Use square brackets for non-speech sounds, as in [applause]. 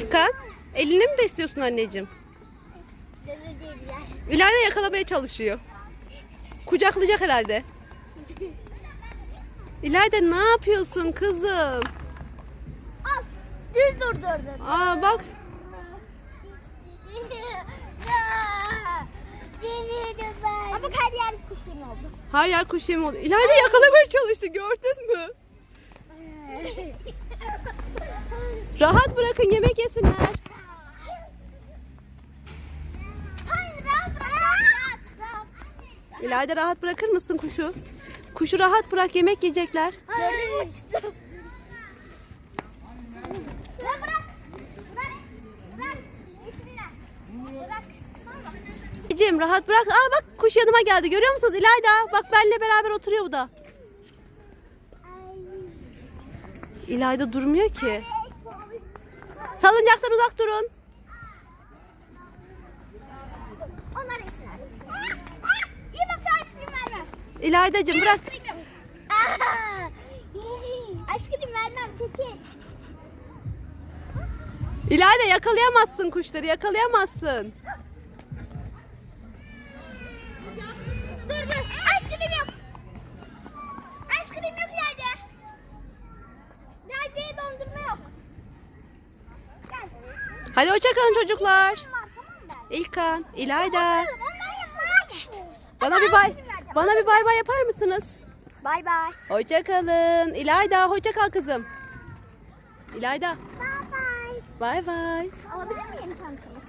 İlkan elini mi besliyorsun anneciğim? İlayda yakalamaya çalışıyor. Kucaklayacak herhalde. İlayda ne yapıyorsun kızım? Al. Düz durdurdun. Aa bak Ama her yer kuşun oldu. her yer kuş yemi oldu. İlayda yakalamaya çalıştı gördün mü? [laughs] Rahat bırakın yemek yesinler. İlayda rahat bırakır mısın kuşu? Kuşu rahat bırak yemek yiyecekler. Gördün mü uçtu? Anneciğim rahat bırak. Aa bak kuş yanıma geldi görüyor musunuz İlayda? Bak benle beraber oturuyor bu da. İlayda durmuyor ki. Salıncaktan uzak durun. Onlar yesinler. İyi bak sana ice cream vermem. İlaydacığım bırak. Yok. Ice cream vermem çekil. İlayda yakalayamazsın kuşları yakalayamazsın. Dur dur. Hadi hoşçakalın çocuklar. İlkan, İlayda. Şşt, bana bir bay bana bir bay bay yapar mısınız? Bay bay. Hoşçakalın. İlayda hoşça kal kızım. İlayda Bay bay. bay bay. Alabilir miyim çantamı?